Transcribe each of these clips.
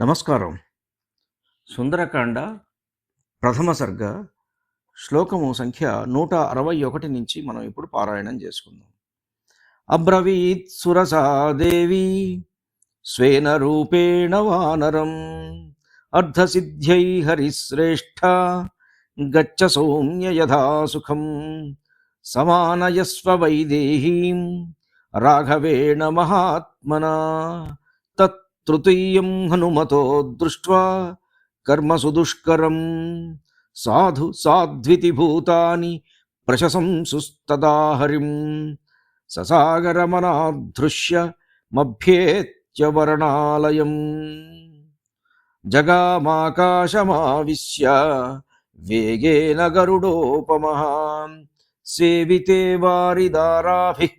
నమస్కారం. సుందరకాండ ప్రథమ సర్గ శ్లోకము సంఖ్య నూట అరవై ఒకటి నుంచి మనం ఇప్పుడు పారాయణం చేసుకుందాం. అబ్రవీత్ సురసాదేవి స్వేన రూపేణ వానరం అర్ధసిద్ధ్యై హరిశ్రేష్ఠ గచ్చ సౌమ్య యథా సుఖం సమానయస్వ వైదేహీం రాఘవేణ మహాత్మనా తత్ తృతీయం హనుమతో దృష్ట్వా కర్మసు దుష్కరం సాధు సాధ్వితి భూతాని ప్రశంసుస్తదా హరిం ససాగరమనాధృష్య మభ్యేత్యవర్ణాలయం జగామాకాశమావిశ్య వేగేన గరుడోపమః సేవితే వారిదారాభిः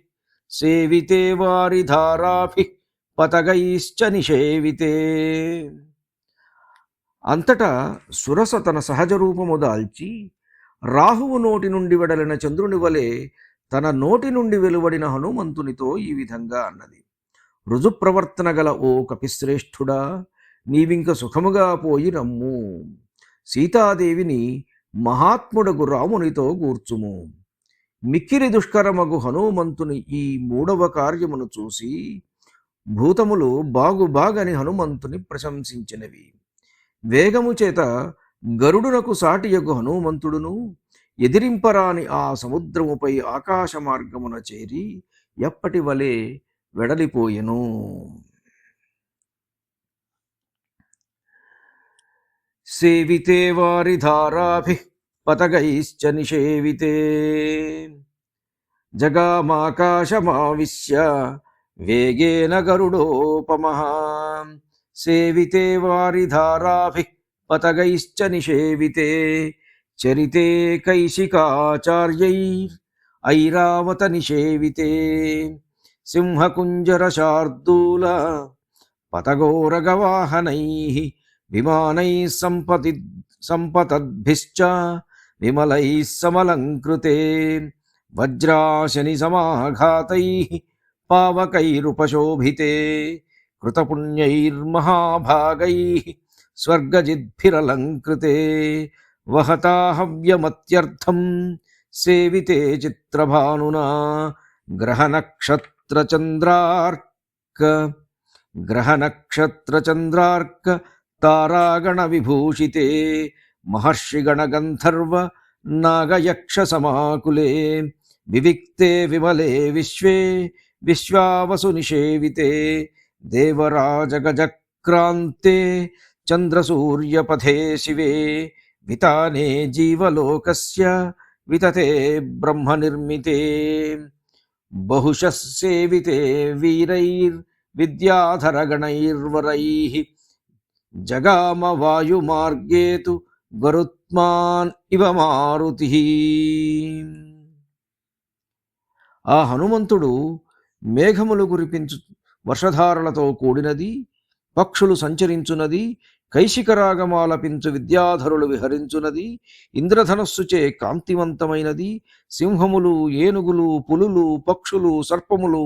సేవితే వారిధారాభిः పతగైశ్చ నిషేవితే. అంతటా సురస తన సహజ రూపము దాల్చి రాహువు నోటి నుండి వెడలిన చంద్రుని వలె తన నోటి నుండి వెలువడిన హనుమంతునితో ఈ విధంగా అన్నది. రుజుప్రవర్తన గల ఓ కపిశ్రేష్ఠుడా నీవింక సుఖముగా పోయి రమ్ము. సీతాదేవిని మహాత్ముడగు రామునితో కూర్చుము మిక్కిరి దుష్కరమగు హనుమంతుని ఈ మూడవ కార్యమును చూసి భూతములు బాగు బాగని హనుమంతుని ప్రశంసించినవి. వేగము చేత గరుడునకు సాటియగు హనుమంతుడును ఎదిరింపరాని ఆ సముద్రముపై ఆకాశ మార్గమున చేరి ఎప్పటి వలె వెడలిపోయెను? సేవితే వారి ధారాభి పతగైశ్చ నిషేవితే. జగామాకాశమావిశ్య వేగేన గరుడోపమః సేవితే వారిధారాభిः పతగైశ్చ నిషేవితే. చరితే కైశికాచార్యై ఐరావత నిషేవితే. సింహకుంజరశార్దూల పతగోరగవాహనై విమానై సంపతి సంపతద్భిశ్చ విమలైः సమలంకృతే. వజ్రాశని సమాఘాతై पावकैरुपशोभिते, कृतपुण्यैर्महाभागैः स्वर्गजिद्भिरलङ्कृते, वहता हव्यमत्यर्थं सेविते चित्रभानुना ग्रहनक्षत्रचन्द्रार्क। ग्रहनक्षत्रचन्द्रार्क तारागणविभूषिते, महर्षिगणगन्धर्व नागयक्षसमाकुले, विविक्ते विमले विश्वे విశ్వావసు నిషేవితే దేవరాజగజక్రాంతే చంద్రసూర్యపథే శివే. వితానే జీవలోకస్య వితతే బ్రహ్మనిర్మితే. బహుశ సేవితే వీరైర్విద్యాధరగణైర్వరైः. జగామ వాయుమార్గే తు గరుత్మాన్ ఇవ మారుతి. ఆ హనుమంతుడు మేఘములు కురిపించు వర్షధారలతో కూడినది పక్షులు సంచరించునది కైశికరాగమాలపించు విద్యాధరులు విహరించునది ఇంద్రధనస్సుచే కాంతివంతమైనది సింహములు ఏనుగులు పులులు పక్షులు సర్పములు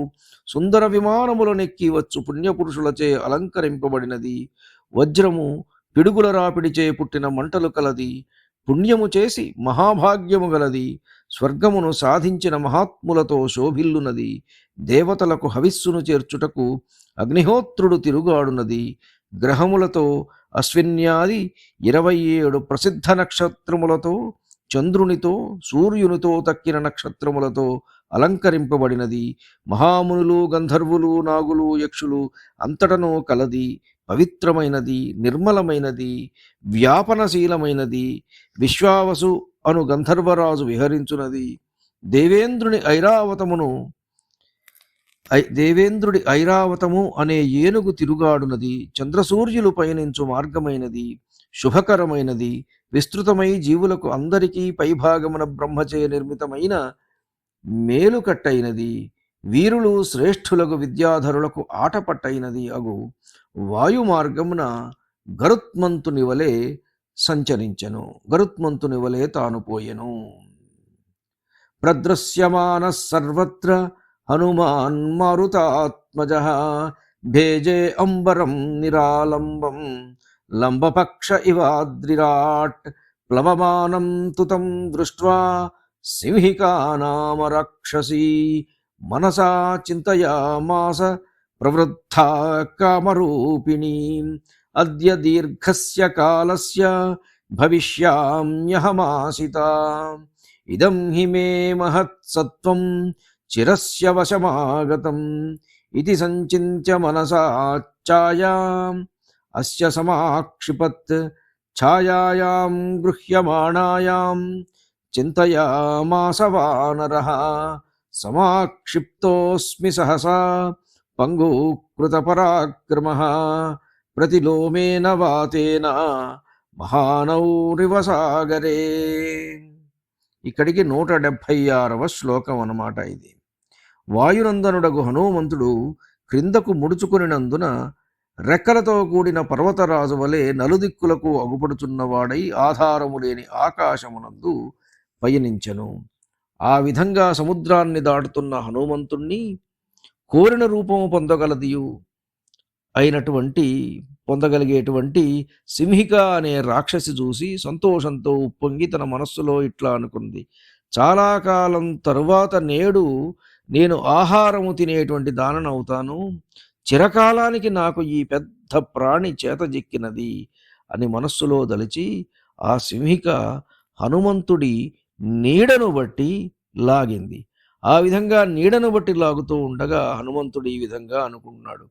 సుందర విమానములు నెక్కి వచ్చు పుణ్యపురుషులచే అలంకరింపబడినది. వజ్రము పిడుగుల రాపిడిచే పుట్టిన మంటలు కలది. పుణ్యము చేసి మహాభాగ్యము గలది స్వర్గమును సాధించిన మహాత్ములతో శోభిల్లునది దేవతలకు హవిస్సును చేర్చుటకు అగ్నిహోత్రుడు తిరుగాడునది. గ్రహములతో అశ్విన్యాది ఇరవై ఏడు ప్రసిద్ధ నక్షత్రములతో చంద్రునితో సూర్యునితో తక్కిన నక్షత్రములతో అలంకరింపబడినది. మహామునులు గంధర్వులు నాగులు యక్షులు అంతటనూ కలది. పవిత్రమైనది నిర్మలమైనది వ్యాపనశీలమైనది విశ్వావసు అను గంధర్వరాజు విహరించున్నది దేవేంద్రుని ఐరావతమును ఐ- దేవేంద్రుడి ఐరావతము అనే ఏనుగు తిరుగాడునది. చంద్రసూర్యులు పయనించు మార్గమైనది శుభకరమైనది. విస్తృతమై జీవులకు అందరికీ పైభాగమున బ్రహ్మచే నిర్మితమైన మేలుకట్టైనది. వీరులు శ్రేష్ఠులకు విద్యాధరులకు ఆటపట్టయినది అగు వాయుమార్గమున గరుత్మంతుని వలె సంచరించెను. గరుత్మంతుని వలె తాను పోయెను. ప్రదృశ్యమాన సర్వత్ర హనుమాన్ మారుతాత్మజ భేజే అంబరం నిరాలంబం లంబపక్ష ఇవాద్రిరాట్ ప్లవమానం తుతం దృష్ట్వా సింహికా రాక్షసీ మనసా చింతయామాస ప్రవృద్ధ కామరూపిణీ. అద్య దీర్ఘస్య కాలస్య భవిష్యామ్యహమాసిత. ఇదం హి మే మహత్సత్వం చిరస్య వశమాగతం. ఇది సంచింత్య మనసా అస్య సమాక్షిపత్ ఛాయాయాం గృహ్యమాణాయాం. చింతయామాస వానరः. సమాక్షిప్తోస్మి సహసా పంగూకృతపరాక్రమः ప్రతిలోమేన వాతేన మహానౌరివ సాగరే ఇక్కడికి నూట డెబ్భై ఆరవ శ్లోకం అన్నమాట ఇది. వాయునందనుడగు హనుమంతుడు క్రిందకు ముడుచుకునినందున రెక్కలతో కూడిన పర్వతరాజు వలె నలుదిక్కులకు అగుపడుచున్నవాడై ఆధారము లేని ఆకాశమునందు పయనించెను. ఆ విధంగా సముద్రాన్ని దాటుతున్న హనుమంతుణ్ణి కోరిన రూపము పొందగలదియు అయినటువంటి పొందగలిగేటువంటి సింహిక అనే రాక్షసి చూసి సంతోషంతో ఉప్పొంగి తన మనస్సులో ఇట్లా అనుకుంది. చాలా కాలం తరువాత నేడు నేను ఆహారము తినేటువంటి దాననవుతాను. చిరకాలానికి నాకు ఈ పెద్ద ప్రాణి చేతజిక్కినది అని మనస్సులో దలిచి ఆ సింహిక హనుమంతుడి నీడను బట్టి లాగింది. ఆ విధంగా నీడను బట్టి లాగుతూ ఉండగా హనుమంతుడు ఈ విధంగా అనుకుంటున్నాడు.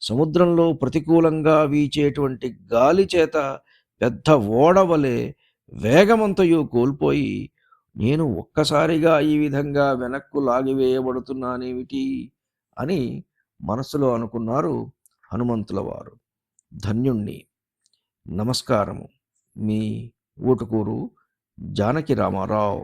సముద్రంలో ప్రతికూలంగా వీచేటువంటి గాలి చేత పెద్ద ఓడవలే వేగమంతయు కోల్పోయి నేను ఒక్కసారిగా ఈ విధంగా వెనక్కు లాగివేయబడుతున్నానేమిటి అని మనసులో అనుకున్నారు హనుమంతుల వారు. ధన్యుణ్ణి. నమస్కారము. మీ ఊటుకూరు जानकी रामाराव